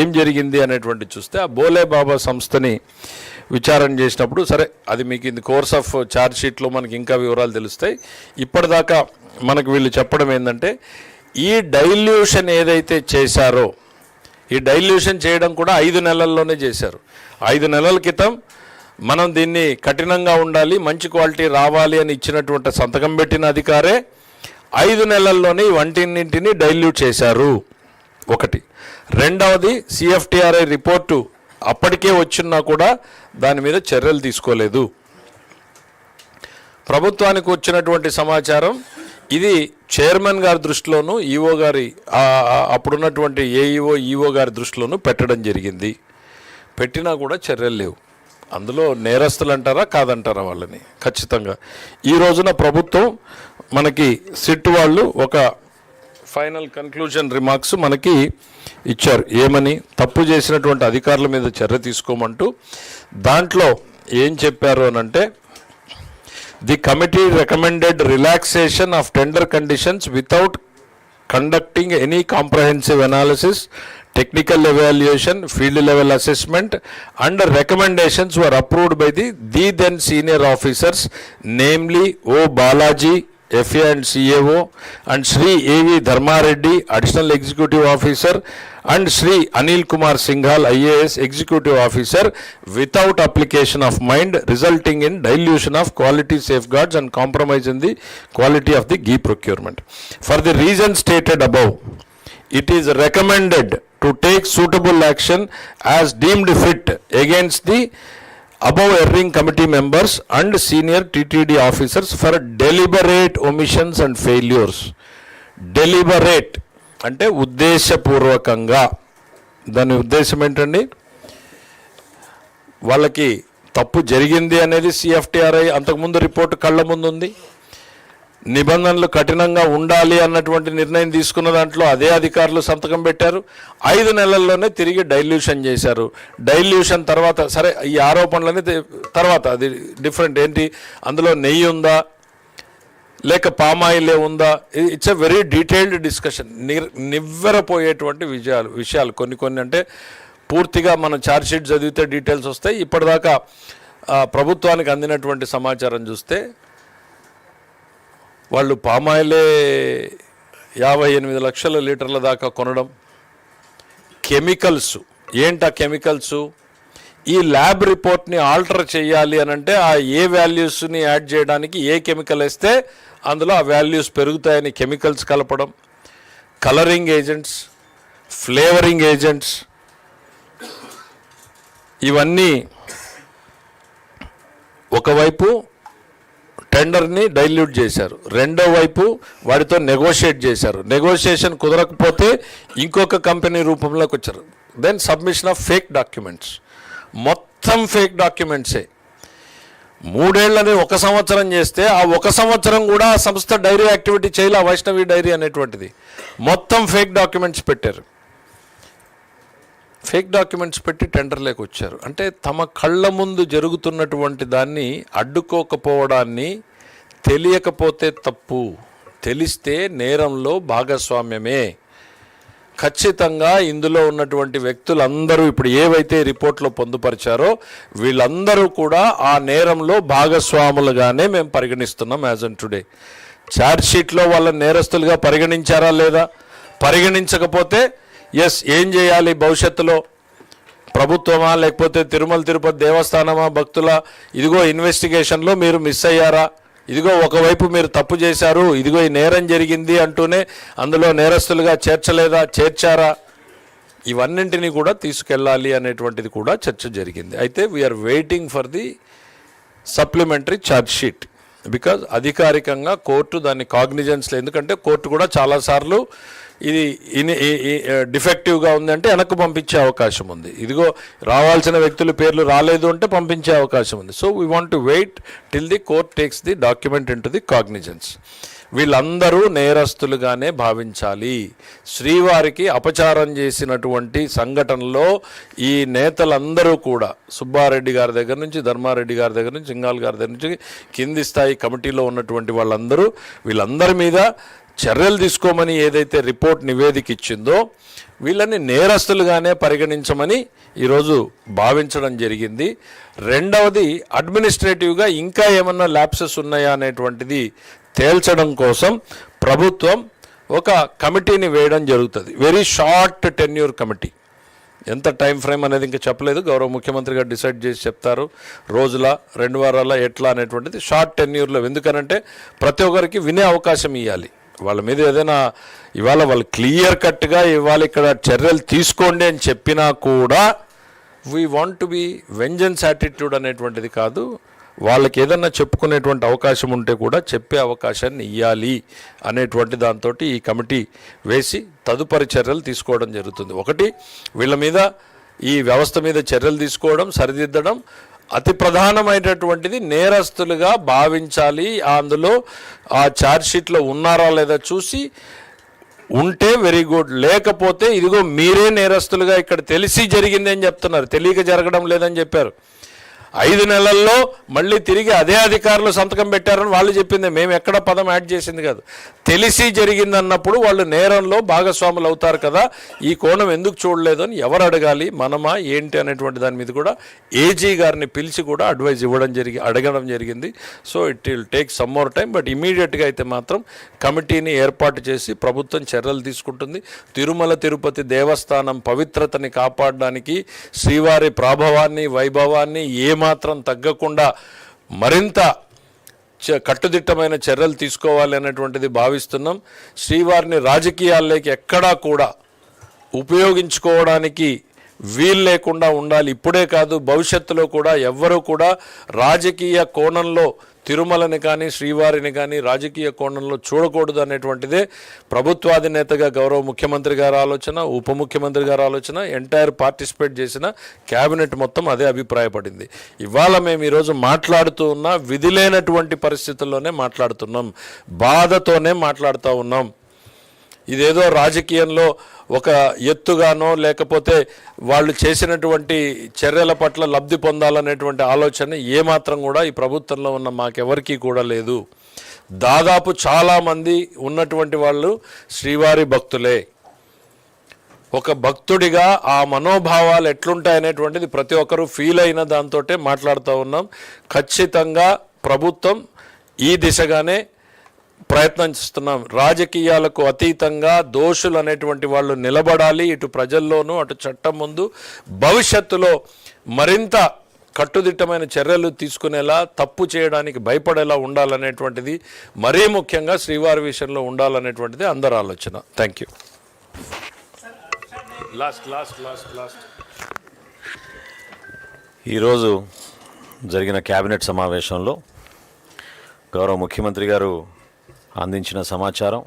ఏం జరిగింది అనేటువంటి చూస్తే ఆ బోలే బాబా సంస్థని విచారణ చేసినప్పుడు సరే అది మీకు ఇది కోర్స్ ఆఫ్ ఛార్జ్ షీట్లో మనకి ఇంకా వివరాలు తెలుస్తాయి. ఇప్పటిదాకా మనకు వీళ్ళు చెప్పడం ఏంటంటే ఈ డైల్యూషన్ ఏదైతే చేశారో ఈ డైల్యూషన్ చేయడం కూడా ఐదు నెలల్లోనే చేశారు. ఐదు నెలల క్రితం మనం దీన్ని కఠినంగా ఉండాలి మంచి క్వాలిటీ రావాలి అని ఇచ్చినటువంటి సంతకం పెట్టిన అధికారే ఐదు నెలల్లోనే వంటిన్నింటిని డైల్యూట్ చేశారు. ఒకటి. రెండవది సిఎఫ్టిఆర్ఐ రిపోర్టు అప్పటికే వచ్చినా కూడా దాని మీద చర్యలు తీసుకోలేదు. ప్రభుత్వానికి వచ్చినటువంటి సమాచారం ఇది చైర్మన్ గారి దృష్టిలోనూ ఈఓ గారి అప్పుడున్నటువంటి ఏఈఓ ఈఓ గారి దృష్టిలోనూ పెట్టడం జరిగింది. పెట్టినా కూడా చర్యలు లేవు. అందులో నేరస్తులు అంటారా కాదంటారా వాళ్ళని? ఖచ్చితంగా. ఈ రోజున ప్రభుత్వం మనకి సిట్ వాళ్ళు ఒక ఫైనల్ కన్క్లూజన్ రిమార్క్స్ మనకి ఇచ్చారు. ఏమని? తప్పు చేసినటువంటి అధికారుల మీద చర్య తీసుకోమంటూ దాంట్లో ఏం చెప్పారు అనంటే the committee recommended relaxation of tender conditions without conducting any comprehensive analysis technical evaluation field level assessment and recommendations were approved by the the then senior officers namely O Balaji FA and CAO, and Sri A.V. Dharmareddy, Additional Executive Officer, and Sri Anil Kumar Singhal, IAS Executive Officer, without application of mind, resulting in dilution of quality safeguards and compromise in the quality of the ghee procurement. For the reasons stated above, it is recommended to take suitable action as deemed fit against the above erring committee members and senior TTD officers for deliberate omissions and failures deliberate అంటే ఉద్దేశపూర్వకంగా. దాని ఉద్దేశం ఏంటండి? వాళ్ళకి తప్పు జరిగింది అనేది CFTRI అంతకుముందు రిపోర్ట్ కళ్ళ ముందు ఉంది. నిబంధనలు కఠినంగా ఉండాలి అన్నటువంటి నిర్ణయం తీసుకున్న దాంట్లో అదే అధికారులు సంతకం పెట్టారు. ఐదు నెలల్లోనే తిరిగి డైల్యూషన్ చేశారు. డైల్యూషన్ తర్వాత సరే ఈ ఆరోపణలని తర్వాత అది డిఫరెంట్. ఏంటి? అందులో నెయ్యి ఉందా? లేక పామాయిలే ఉందా? It's a very detailed discussion. నివ్వెరపోయేటువంటి విజయాలు విషయాలు కొన్ని కొన్ని అంటే పూర్తిగా మనం ఛార్జ్షీట్ చదివితే డీటెయిల్స్ వస్తాయి. ఇప్పటిదాకా ప్రభుత్వానికి అందినటువంటి సమాచారం చూస్తే వాళ్ళు పామాయిలే యాభై ఎనిమిది లక్షల లీటర్ల దాకా కొనడం. కెమికల్స్ ఏంటా కెమికల్స్? ఈ ల్యాబ్ రిపోర్ట్ని ఆల్టర్ చేయాలి అని అంటే ఆ ఏ వాల్యూస్ని యాడ్ చేయడానికి ఏ కెమికల్ వేస్తే అందులో ఆ వాల్యూస్ పెరుగుతాయని కెమికల్స్ కలపడం. Colouring agents flavouring agents. ఇవన్నీ ఒకవైపు టెండర్ని డైల్యూట్ చేశారు. రెండో వైపు వాడితో నెగోషియేట్ చేశారు. నెగోషియేషన్ కుదరకపోతే ఇంకొక కంపెనీ రూపంలోకి వచ్చారు. Then submission of fake documents మొత్తం ఫేక్ డాక్యుమెంట్సే మూడేళ్ళని ఒక సంవత్సరం చేస్తే ఆ ఒక సంవత్సరం కూడా ఆ సంస్థ డైరీ యాక్టివిటీ చేయాలి ఆ వైష్ణవి డైరీ అనేటువంటిది. మొత్తం ఫేక్ డాక్యుమెంట్స్ పెట్టారు. ఫేక్ డాక్యుమెంట్స్ పెట్టి టెండర్లోకి వచ్చారు. అంటే తమ కళ్ళ ముందు జరుగుతున్నటువంటి దాన్ని అడ్డుకోకపోవడాన్ని తెలియకపోతే తప్పు. తెలిస్తే నేరంలో భాగస్వామ్యమే. ఖచ్చితంగా ఇందులో ఉన్నటువంటి వ్యక్తులందరూ ఇప్పుడు ఏవైతే రిపోర్ట్లో పొందుపరిచారో వీళ్ళందరూ కూడా ఆ నేరంలో భాగస్వాములుగానే మేము పరిగణిస్తున్నాం యాజ్ అన్ టుడే. ఛార్జ్ షీట్లో వాళ్ళ నేరస్తులుగా పరిగణించారా లేదా? పరిగణించకపోతే ఎస్ ఏం చేయాలి భవిష్యత్తులో? ప్రభుత్వమా లేకపోతే తిరుమల తిరుపతి దేవస్థానమా భక్తుల? ఇదిగో ఇన్వెస్టిగేషన్లో మీరు మిస్ అయ్యారా? ఇదిగో ఒకవైపు మీరు తప్పు చేశారు ఇదిగో ఈ నేరం జరిగింది అంటూనే అందులో నేరస్తులుగా చేర్చలేదా చేర్చారా? ఇవన్నింటినీ కూడా తీసుకెళ్ళాలి అనేటువంటిది కూడా చర్చ జరిగింది. అయితే we're waiting for the supplementary charge sheet because అధికారికంగా కోర్టు దాన్ని కాగ్నిజెన్స్లో ఎందుకంటే కోర్టు కూడా చాలాసార్లు ఇది డిఫెక్టివ్గా ఉందంటే వెనక్కి పంపించే అవకాశం ఉంది. ఇదిగో రావాల్సిన వ్యక్తుల పేర్లు రాలేదు అంటే పంపించే అవకాశం ఉంది. So we want to wait till the court takes the document into the cognizance వీళ్ళందరూ నేరస్తులుగానే భావించాలి. శ్రీవారికి అపచారం చేసినటువంటి సంఘటనలో ఈ నేతలందరూ కూడా సుబ్బారెడ్డి గారి దగ్గర నుంచి ధర్మారెడ్డి గారి దగ్గర నుంచి సింగాల్ గారి దగ్గర నుంచి కింది స్థాయి కమిటీలో ఉన్నటువంటి వాళ్ళందరూ వీళ్ళందరి మీద చర్యలు తీసుకోమని ఏదైతే రిపోర్ట్ నివేదిక ఇచ్చిందో వీళ్ళని నేరస్తులుగానే పరిగణించమని ఈరోజు భావించడం జరిగింది. రెండవది అడ్మినిస్ట్రేటివ్గా ఇంకా ఏమన్నా ల్యాప్సెస్ ఉన్నాయా అనేటువంటిది తేల్చడం కోసం ప్రభుత్వం ఒక కమిటీని వేయడం జరుగుతుంది. వెరీ షార్ట్ టెన్యూర్ కమిటీ ఎంత టైం ఫ్రేమ్ అనేది ఇంకా చెప్పలేదు. గౌరవ ముఖ్యమంత్రి గారు డిసైడ్ చేసి చెప్తారు. రోజుల రెండు వారాల ఎట్లా అనేటువంటిది షార్ట్ టెన్యూర్లో ఎందుకనంటే ప్రతి ఒక్కరికి వినే అవకాశం ఇవ్వాలి వాళ్ళ మీద ఏదైనా ఇవాళ వాళ్ళు క్లియర్ కట్గా ఇవాళ ఇక్కడ చర్యలు తీసుకోండి అని చెప్పినా కూడా we want to be vengeance attitude అనేటువంటిది కాదు. వాళ్ళకి ఏదన్నా చెప్పుకునేటువంటి అవకాశం ఉంటే కూడా చెప్పే అవకాశాన్ని ఇవ్వాలి అనేటువంటి దాంతో ఈ కమిటీ వేసి తదుపరి చర్యలు తీసుకోవడం జరుగుతుంది. ఒకటి వీళ్ళ మీద ఈ వ్యవస్థ మీద చర్యలు తీసుకోవడం సరిదిద్దడం అతి ప్రధానమైనటువంటిది నేరస్తులుగా భావించాలి. అందులో ఆ ఛార్జ్షీట్లో ఉన్నారా లేదా చూసి ఉంటే వెరీ గుడ్. లేకపోతే ఇదిగో మీరే నేరస్తులుగా ఇక్కడ తెలిసి జరిగిందని చెప్తున్నారు. తెలియక జరగడం లేదని చెప్పారు. ఐదు నెలల్లో మళ్ళీ తిరిగి అదే అధికారులు సంతకం పెట్టారని వాళ్ళు చెప్పింది. మేము ఎక్కడ పదం యాడ్ చేసింది కాదు. తెలిసి జరిగింది అన్నప్పుడు వాళ్ళు నేరంలో భాగస్వాములు అవుతారు కదా. ఈ కోణం ఎందుకు చూడలేదు అని ఎవరు అడగాలి? మనమా? ఏంటి? అనేటువంటి దాని మీద కూడా ఏజీ గారిని పిలిచి కూడా అడ్వైజ్ ఇవ్వడం జరిగి అడగడం జరిగింది. So it will take some more time but ఇమీడియట్గా అయితే మాత్రం కమిటీని ఏర్పాటు చేసి ప్రభుత్వం చర్యలు తీసుకుంటుంది. తిరుమల తిరుపతి దేవస్థానం పవిత్రతని కాపాడడానికి శ్రీవారి ప్రాభవాన్ని వైభవాన్ని ఏమ ఏమాత్రం తగ్గకుండా మరింత చ- కట్టుదిట్టమైన చర్యలు తీసుకోవాలి అనేటువంటిది భావిస్తున్నాం. శ్రీవారిని రాజకీయాల్లోకి ఎక్కడా కూడా ఉపయోగించుకోవడానికి వీలు లేకుండా ఉండాలి. ఇప్పుడే కాదు భవిష్యత్తులో కూడా ఎవ్వరూ కూడా రాజకీయ కోణంలో తిరుమలని కానీ శ్రీవారిని కానీ రాజకీయ కోణంలో చూడకూడదు అనేటువంటిదే ప్రభుత్వాధినేతగా గౌరవ ముఖ్యమంత్రి గారి ఆలోచన ఉప ముఖ్యమంత్రి గారి ఆలోచన ఎంటైర్ పార్టిసిపేట్ చేసిన క్యాబినెట్ మొత్తం అదే అభిప్రాయపడింది. ఇవాళ మేము ఈరోజు మాట్లాడుతూ ఉన్న విధి లేనటువంటి పరిస్థితుల్లోనే మాట్లాడుతున్నాం. బాధతోనే మాట్లాడుతూ ఉన్నాం. ఇదేదో రాజకీయంలో ఒక ఎత్తుగానో లేకపోతే వాళ్ళు చేసినటువంటి చర్యల పట్ల లబ్ధి పొందాలనేటువంటి ఆలోచన ఏమాత్రం కూడా ఈ ప్రభుత్వంలో ఉన్న మాకెవరికీ కూడా లేదు. దాదాపు చాలామంది ఉన్నటువంటి వాళ్ళు శ్రీవారి భక్తులే. ఒక భక్తుడిగా ఆ మనోభావాలు ఎట్లుంటాయనేటువంటిది ప్రతి ఒక్కరూ ఫీల్ అయిన దాంతో మాట్లాడుతూ ఉన్నాం. ఖచ్చితంగా ప్రభుత్వం ఈ దిశగానే ప్రయత్నం చేస్తున్నాం. రాజకీయాలకు అతీతంగా దోషులు అనేటువంటి వాళ్ళు నిలబడాలి. ఇటు ప్రజల్లోనూ అటు చట్టం ముందు భవిష్యత్తులో మరింత కట్టుదిట్టమైన చర్యలు తీసుకునేలా తప్పు చేయడానికి భయపడేలా ఉండాలనేటువంటిది మరీ ముఖ్యంగా శ్రీవారి విషయంలో ఉండాలనేటువంటిది అందరి ఆలోచన. Thank you last last last last ఈరోజు జరిగిన కేబినెట్ సమావేశంలో గౌరవ ముఖ్యమంత్రి గారు అందించిన సమాచారం